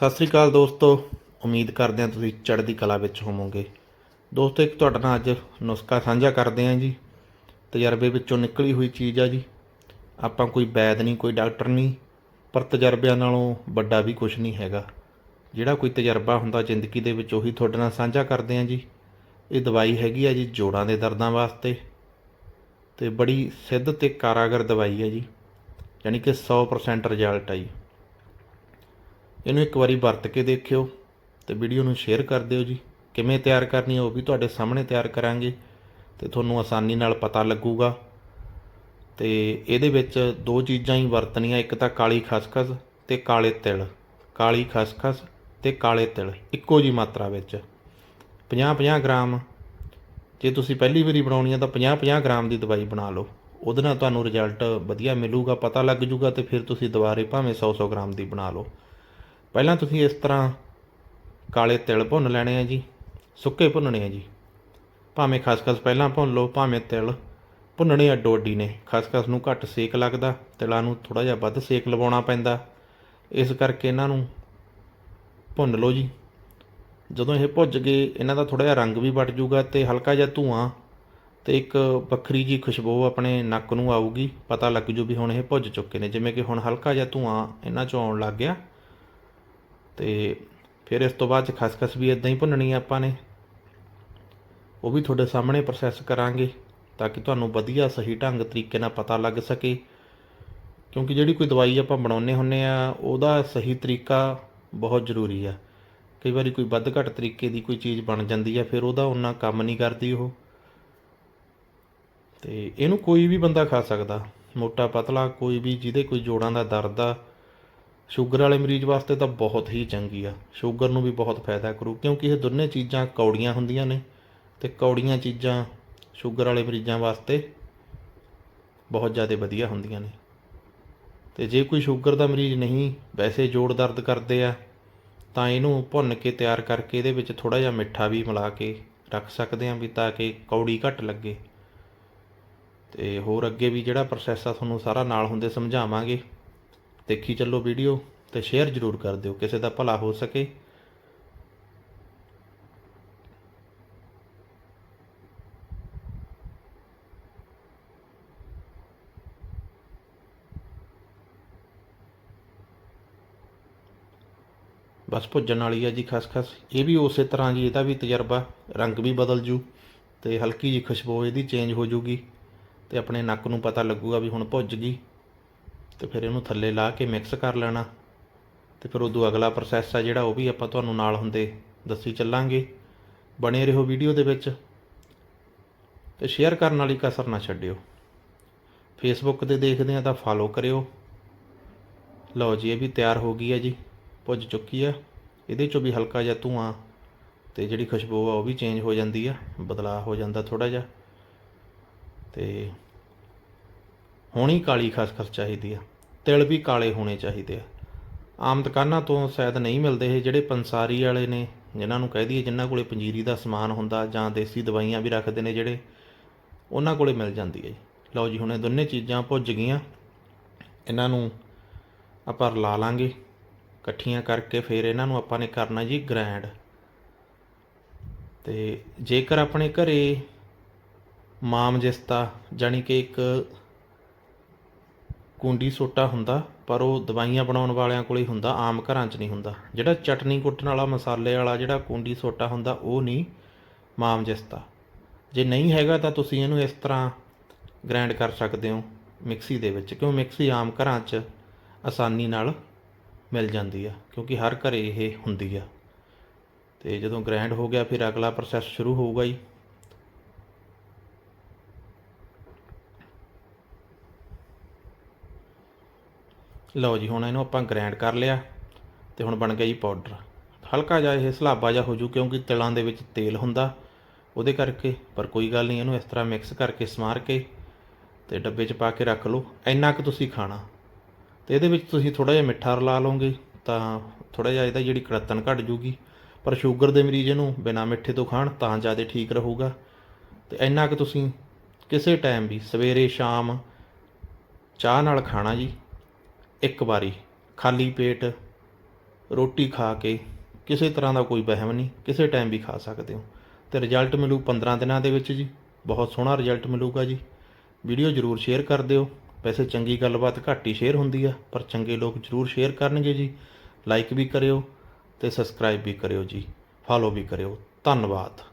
ਸਤਿ ਸ੍ਰੀ ਅਕਾਲ ਦੋਸਤੋ, ਉਮੀਦ ਕਰਦੇ ਹਾਂ ਤੁਸੀਂ ਚੜ੍ਹਦੀ ਕਲਾ ਵਿੱਚ ਹੋਵੋਗੇ। ਦੋਸਤੋ, ਇੱਕ ਤੁਹਾਡੇ ਨਾਲ ਅੱਜ ਨੁਸਖਾ ਸਾਂਝਾ ਕਰਦੇ ਹਾਂ ਜੀ। ਤਜਰਬੇ ਵਿੱਚੋਂ ਨਿਕਲੀ ਹੋਈ ਚੀਜ਼ ਆ ਜੀ। ਆਪਾਂ ਕੋਈ ਵੈਦ ਨਹੀਂ, ਕੋਈ ਡਾਕਟਰ ਨਹੀਂ, ਪਰ ਤਜਰਬਿਆਂ ਨਾਲੋਂ ਵੱਡਾ ਵੀ ਕੁਝ ਨਹੀਂ ਹੈਗਾ। ਜਿਹੜਾ ਕੋਈ ਤਜਰਬਾ ਹੁੰਦਾ ਜ਼ਿੰਦਗੀ ਦੇ ਵਿੱਚ, ਉਹੀ ਤੁਹਾਡੇ ਨਾਲ ਸਾਂਝਾ ਕਰਦੇ ਹਾਂ ਜੀ। ਇਹ ਦਵਾਈ ਹੈਗੀ ਆ ਜੀ ਜੋੜਾਂ ਦੇ ਦਰਦਾਂ ਵਾਸਤੇ। ਤੇ ਬੜੀ ਸਿੱਧ ਤੇ ਕਾਰਾਗਰ ਦਵਾਈ ਹੈ ਜੀ। ਯਾਨੀ ਕਿ 100% ਰਿਜ਼ਲਟ ਆ ਜੀ। ਇਹਨੂੰ ਇੱਕ ਵਾਰੀ ਵਰਤ ਕੇ ਦੇਖਿਓ ਤੇ ਵੀਡੀਓ ਨੂੰ ਸ਼ੇਅਰ ਕਰ ਦਿਓ ਜੀ। ਕਿਵੇਂ ਤਿਆਰ ਕਰਨੀ ਹੈ ਉਹ ਵੀ ਤੁਹਾਡੇ ਸਾਹਮਣੇ ਤਿਆਰ ਕਰਾਂਗੇ ਤੇ ਤੁਹਾਨੂੰ ਆਸਾਨੀ ਨਾਲ ਪਤਾ ਲੱਗੂਗਾ। ਤੇ ਇਹਦੇ ਵਿੱਚ ਦੋ ਚੀਜ਼ਾਂ ਹੀ ਵਰਤਣੀਆਂ, ਇੱਕ ਤਾਂ ਕਾਲੀ ਖਸਖਸ ਤੇ ਕਾਲੇ ਤਿਲ। ਕਾਲੀ ਖਸਖਸ ਤੇ ਕਾਲੇ ਤਿਲ, ਇੱਕੋ ਜੀ ਮਾਤਰਾ ਵਿੱਚ। 50-50 ਗ੍ਰਾਮ। ਜੇ ਤੁਸੀਂ ਪਹਿਲੀ ਵਾਰੀ ਬਣਾਉਣੀ ਆ ਤਾਂ 50-50 ਗ੍ਰਾਮ ਦੀ ਦਵਾਈ ਬਣਾ ਲਓ। ਉਹਦੇ ਨਾਲ ਤੁਹਾਨੂੰ ਰਿਜ਼ਲਟ ਵਧੀਆ ਮਿਲੂਗਾ, ਪਤਾ ਲੱਗ ਜੂਗਾ ਤੇ ਫਿਰ ਤੁਸੀਂ ਦੁਬਾਰੇ ਭਾਵੇਂ 100-100 ਗ੍ਰਾਮ ਦੀ ਬਣਾ ਲਓ। ਪਹਿਲਾਂ ਤੁਸੀਂ ਇਸ ਤਰ੍ਹਾਂ ਕਾਲੇ ਤਿਲ ਭੁੰਨ ਲੈਣੇ ਆ ਜੀ, ਸੁੱਕੇ ਭੁੰਨਣੇ ਆ ਜੀ। ਭਾਵੇਂ ਖਸਖਸ ਪਹਿਲਾਂ ਭੁੰਨ ਲਓ, ਭਾਵੇਂ ਤਿਲ ਭੁੰਨਣੇ ਅੱਡੋ ਅੱਡੀ ਨੇ। ਖਸਖਸ ਨੂੰ ਘੱਟ ਸੇਕ ਲੱਗਦਾ, ਤਿਲਾਂ ਨੂੰ ਥੋੜਾ ਜਿਹਾ ਵੱਧ ਸੇਕ ਲਵਾਉਣਾ ਪੈਂਦਾ। ਇਸ ਕਰਕੇ ਇਹਨਾਂ ਨੂੰ ਭੁੰਨ ਲਓ ਜੀ। ਜਦੋਂ ਇਹ ਭੁੱਜ ਗਏ, ਇਹਨਾਂ ਦਾ ਥੋੜਾ ਜਿਹਾ ਰੰਗ ਵੀ ਵੱਟ ਜੂਗਾ ਤੇ ਹਲਕਾ ਜਿਹਾ ਧੂਆਂ ਤੇ ਇੱਕ ਵੱਖਰੀ ਜੀ ਖੁਸ਼ਬੂ ਆਪਣੇ ਨੱਕ ਨੂੰ ਆਊਗੀ। ਪਤਾ ਲੱਗ ਜੂ ਵੀ ਹੁਣ ਇਹ ਭੁੱਜ ਚੁੱਕੇ ਨੇ, ਜਿਵੇਂ ਕਿ ਹੁਣ ਹਲਕਾ ਜਿਹਾ ਧੂਆਂ ਇਹਨਾਂ ਚੋਂ ਆਉਣ ਲੱਗ ਗਿਆ। ਤੇ ਫਿਰ ਇਸ ਤੋਂ ਬਾਅਦ ਚ ਖਸਖਸ ਵੀ ਇਦਾਂ ਹੀ ਭੁੰਨਣੀ ਆਪਾਂ ਨੇ। ਉਹ ਵੀ ਤੁਹਾਡੇ ਸਾਹਮਣੇ ਪ੍ਰੋਸੈਸ ਕਰਾਂਗੇ ਤਾਂ ਕਿ ਤੁਹਾਨੂੰ ਵਧੀਆ ਸਹੀ ਢੰਗ ਤਰੀਕੇ ਨਾਲ ਪਤਾ ਲੱਗ ਸਕੇ। ਕਿਉਂਕਿ ਜਿਹੜੀ ਕੋਈ ਦਵਾਈ ਆਪਾਂ ਬਣਾਉਨੇ ਹੁੰਨੇ ਆ, ਉਹਦਾ ਸਹੀ ਤਰੀਕਾ ਬਹੁਤ ਜ਼ਰੂਰੀ ਆ। ਕਈ ਵਾਰੀ ਕੋਈ ਵੱਧ ਘੱਟ ਤਰੀਕੇ ਦੀ ਕੋਈ ਚੀਜ਼ ਬਣ ਜਾਂਦੀ ਆ, ਫਿਰ ਉਹਦਾ ਉਹਨਾਂ ਕੰਮ ਨਹੀਂ ਕਰਦੀ ਉਹ। ਤੇ ਇਹਨੂੰ ਕੋਈ ਵੀ ਬੰਦਾ ਖਾ ਸਕਦਾ। ਮੋਟਾ ਪਤਲਾ ਕੋਈ ਵੀ ਜਿਹਦੇ ਕੋਈ ਜੋੜਾਂ ਦਾ ਦਰਦ ਆ ਸ਼ੂਗਰ ਵਾਲੇ ਮਰੀਜ਼ ਵਾਸਤੇ ਤਾਂ ਬਹੁਤ ਹੀ ਚੰਗੀ ਆ। ਸ਼ੂਗਰ ਨੂੰ ਵੀ ਬਹੁਤ ਫਾਇਦਾ ਕਰੂ, ਕਿਉਂਕਿ ਇਹ ਦੋਨੇ ਚੀਜ਼ਾਂ ਕੌੜੀਆਂ ਹੁੰਦੀਆਂ ਨੇ ਤੇ ਕੌੜੀਆਂ ਚੀਜ਼ਾਂ ਸ਼ੂਗਰ ਵਾਲੇ ਮਰੀਜ਼ਾਂ ਵਾਸਤੇ ਬਹੁਤ ਜ਼ਿਆਦਾ ਵਧੀਆ ਹੁੰਦੀਆਂ ਨੇ। ਤੇ ਜੇ ਕੋਈ ਸ਼ੂਗਰ ਦਾ ਮਰੀਜ਼ ਨਹੀਂ, ਵੈਸੇ ਜੋੜ ਦਰਦ ਕਰਦੇ ਆ, ਤਾਂ ਇਹਨੂੰ ਭੁੰਨ ਕੇ ਤਿਆਰ ਕਰਕੇ ਇਹਦੇ ਵਿੱਚ ਥੋੜਾ ਜਿਹਾ ਮਿੱਠਾ ਵੀ ਮਿਲਾ ਕੇ ਰੱਖ ਸਕਦੇ ਆ ਵੀ ਤਾਂ ਕਿ ਕੌੜੀ ਘੱਟ ਲੱਗੇ। ਤੇ ਹੋਰ ਅੱਗੇ ਵੀ ਜਿਹੜਾ ਪ੍ਰੋਸੈਸ ਆ, ਤੁਹਾਨੂੰ ਸਾਰਾ ਨਾਲ ਹੁੰਦੇ ਸਮਝਾਵਾਂਗੇ। ਦੇਖੀ ਚੱਲੋ ਵੀਡੀਓ ਤੇ ਸ਼ੇਅਰ ਜ਼ਰੂਰ ਕਰ ਦਿਓ, ਕਿਸੇ ਦਾ ਭਲਾ ਹੋ ਸਕੇ। ਬਸ ਭੁੱਜਣ ਵਾਲੀ ਆ ਜੀ ਖਸਖਸ ਇਹ ਵੀ ਉਸੇ ਤਰ੍ਹਾਂ ਜੀ, ਇਹਦਾ ਵੀ ਤਜਰਬਾ, ਰੰਗ ਵੀ ਬਦਲ ਜੂ ਤੇ ਹਲਕੀ ਜੀ ਖੁਸ਼ਬੂ ਇਹਦੀ ਚੇਂਜ ਹੋ ਜੂਗੀ ਤੇ ਆਪਣੇ ਨੱਕ ਨੂੰ ਪਤਾ ਲੱਗੂਗਾ ਵੀ ਹੁਣ ਭੁੱਜ ਗਈ। ਤੇ ਫਿਰ ਇਹਨੂੰ ਥੱਲੇ ਲਾ ਕੇ ਮਿਕਸ ਕਰ ਲੈਣਾ। ਤੇ ਫਿਰ ਉਦੋਂ ਅਗਲਾ ਪ੍ਰੋਸੈਸ ਆ ਜਿਹੜਾ, ਉਹ ਵੀ ਆਪਾਂ ਤੁਹਾਨੂੰ ਨਾਲ ਹੁੰਦੇ ਦੱਸੀ ਚੱਲਾਂਗੇ। ਬਣੇ ਰਹੋ ਵੀਡੀਓ ਦੇ ਵਿੱਚ ਤੇ ਸ਼ੇਅਰ ਕਰਨ ਵਾਲੀ ਕਸਰ ਨਾ ਛੱਡਿਓ। ਫੇਸਬੁੱਕ ਤੇ ਦੇਖਦੇ ਆ ਤਾਂ ਫਾਲੋ ਕਰਿਓ। ਲਓ ਜੀ, ਇਹ ਵੀ ਤਿਆਰ ਹੋ ਗਈ ਹੈ ਜੀ, ਭੁੱਜ ਚੁੱਕੀ ਆ। ਇਹਦੇ ਚੋਂ ਵੀ ਹਲਕਾ ਜਿਹਾ ਧੂਆਂ ਤੇ ਜਿਹੜੀ ਖੁਸ਼ਬੂ ਆ ਉਹ ਵੀ ਚੇਂਜ ਹੋ ਜਾਂਦੀ ਆ, ਬਦਲਾਅ ਹੋ ਜਾਂਦਾ ਥੋੜਾ ਜਿਹਾ। ਤੇ ਹੋਣੀ ਕਾਲੀ ਖਸਖਸ ਚਾਹੀਦੀ ਆ। ਤਿਲ ਵੀ ਕਾਲੇ ਹੋਣੇ ਚਾਹੀਦੇ ਆ। ਆਮ ਦੁਕਾਨਾਂ ਤੋਂ ਸ਼ਾਇਦ ਨਹੀਂ ਮਿਲਦੇ ਇਹ ਜਿਹੜੇ ਪੰਸਾਰੀ ਵਾਲੇ ਨੇ, ਜਿਨ੍ਹਾਂ ਨੂੰ ਕਹਿ ਦਈਏ ਜਿਨ੍ਹਾਂ ਕੋਲੇ ਪੰਜੀਰੀ ਦਾ ਸਮਾਨ ਹੁੰਦਾ ਜਾਂ ਦੇਸੀ ਦਵਾਈਆਂ ਵੀ ਰੱਖਦੇ ਨੇ ਜਿਹੜੇ, ਉਹਨਾਂ ਕੋਲੇ ਮਿਲ ਜਾਂਦੀ ਹੈ ਜੀ। ਲਓ ਜੀ, ਹੁਣ ਇਹ ਦੋਨੇ ਚੀਜ਼ਾਂ ਭੁੱਜ ਗਈਆਂ। ਇਹਨਾਂ ਨੂੰ ਆਪਾਂ ਰਲਾ ਲਾਂਗੇ। ਇਕੱਠੀਆਂ ਕਰਕੇ ਫਿਰ ਇਹਨਾਂ ਨੂੰ ਆਪਾਂ ਨੇ ਕਰਨਾ ਜੀ ਗ੍ਰੈਂਡ ਤੇ ਜੇਕਰ ਆਪਣੇ ਘਰੇ ਮਾਮ ਜਿਸਤਾ ਜਾਨੀ ਕਿ ਇੱਕ ਕੁੰਡੀ ਸੋਟਾ ਹੁੰਦਾ, ਪਰ ਉਹ ਦਵਾਈਆਂ ਬਣਾਉਣ ਵਾਲਿਆਂ ਕੋਲ ਹੀ ਹੁੰਦਾ, ਆਮ ਘਰਾਂ 'ਚ ਨਹੀਂ ਹੁੰਦਾ। ਜਿਹੜਾ ਚਟਨੀ ਕੁੱਟਣ ਵਾਲਾ ਮਸਾਲੇ ਵਾਲਾ ਜਿਹੜਾ ਕੁੰਡੀ ਸੋਟਾ ਹੁੰਦਾ, ਉਹ ਨਹੀਂ ਮਾਮ ਜਿਸਤਾ ਜੇ ਨਹੀਂ ਹੈਗਾ ਤਾਂ ਤੁਸੀਂ ਇਹਨੂੰ ਇਸ ਤਰ੍ਹਾਂ ਗ੍ਰਾਈਂਡ ਕਰ ਸਕਦੇ ਹੋ ਮਿਕਸੀ ਦੇ ਵਿੱਚ, ਕਿਉਂ ਮਿਕਸੀ ਆਮ ਘਰਾਂ 'ਚ ਆਸਾਨੀ ਨਾਲ ਮਿਲ ਜਾਂਦੀ ਆ, ਕਿਉਂਕਿ ਹਰ ਘਰੇ ਇਹ ਹੁੰਦੀ ਆ। ਤੇ ਜਦੋਂ ਗ੍ਰਾਈਂਡ ਹੋ ਗਿਆ, ਫਿਰ ਅਗਲਾ ਪ੍ਰੋਸੈਸ ਸ਼ੁਰੂ ਹੋਊਗਾ ਜੀ ਲਓ ਜੀ, ਹੁਣ ਇਹਨੂੰ ਆਪਾਂ ਗ੍ਰਾਈਂਡ ਕਰ ਲਿਆ ਤੇ ਹੁਣ ਬਣ ਗਿਆ ਜੀ ਪਾਊਡਰ ਹਲਕਾ ਜਿਹਾ ਇਹ ਸਲਾਬਾ ਜਿਹਾ ਹੋ ਜੂ, ਕਿਉਂਕਿ ਤਿਲਾਂ ਦੇ ਵਿੱਚ ਤੇਲ ਹੁੰਦਾ ਉਹਦੇ ਕਰਕੇ, ਪਰ ਕੋਈ ਗੱਲ ਨਹੀਂ, ਇਹਨੂੰ ਇਸ ਤਰ੍ਹਾਂ ਮਿਕਸ ਕਰਕੇ ਸਮਾਰ ਕੇ ਤੇ ਡੱਬੇ 'ਚ ਪਾ ਕੇ ਰੱਖ ਲਓ। ਇੰਨਾ ਕੁ ਤੁਸੀਂ ਖਾਣਾ। ਤੇ ਇਹਦੇ ਵਿੱਚ ਤੁਸੀਂ ਥੋੜਾ ਜਿਹਾ ਮਿੱਠਾ ਰਲਾ ਲਓਗੇ, ਤਾਂ ਥੋੜਾ ਜਿਹਾ ਇਹਦਾ ਜਿਹੜੀ ਕੜਤਨ ਘਟ ਜੂਗੀ। ਪਰ ਸ਼ੂਗਰ ਦੇ ਮਰੀਜ਼ ਇਹਨੂੰ ਬਿਨਾ ਮਿੱਠੇ ਤੋਂ ਖਾਣ, ਤਾਂ ਜ਼ਿਆਦਾ ਠੀਕ ਰਹੂਗਾ। ਤੇ ਇੰਨਾ ਕੁ ਤੁਸੀਂ ਕਿਸੇ ਟਾਈਮ ਵੀ ਸਵੇਰੇ, ਸ਼ਾਮ ਚਾਹ ਨਾਲ ਖਾਣਾ ਜੀ। ਇੱਕ ਵਾਰੀ ਖਾਲੀ ਪੇਟ ਰੋਟੀ ਖਾ ਕੇ ਕਿਸੇ ਤਰ੍ਹਾਂ ਦਾ ਕੋਈ ਵਹਿਮ ਨਹੀਂ, ਕਿਸੇ ਟਾਈਮ ਵੀ ਖਾ ਸਕਦੇ ਹੋ। ਤੇ ਰਿਜ਼ਲਟ ਮਿਲੂ 15 ਦਿਨਾਂ ਦੇ ਵਿੱਚ ਜੀ। ਬਹੁਤ ਸੋਹਣਾ ਰਿਜ਼ਲਟ ਮਿਲੂਗਾ ਜੀ। ਵੀਡੀਓ ਜ਼ਰੂਰ ਸ਼ੇਅਰ ਕਰ ਦਿਓ। ਵੈਸੇ ਚੰਗੀ ਗੱਲਬਾਤ ਘੱਟ ਹੀ ਸ਼ੇਅਰ ਹੁੰਦੀ ਆ, ਪਰ ਚੰਗੇ ਲੋਕ ਜ਼ਰੂਰ ਸ਼ੇਅਰ ਕਰਨਗੇ ਜੀ। ਲਾਈਕ ਵੀ ਕਰਿਓ ਤੇ ਸਬਸਕ੍ਰਾਈਬ ਵੀ ਕਰਿਓ ਜੀ। ਫਾਲੋ ਵੀ ਕਰਿਓ। ਧੰਨਵਾਦ।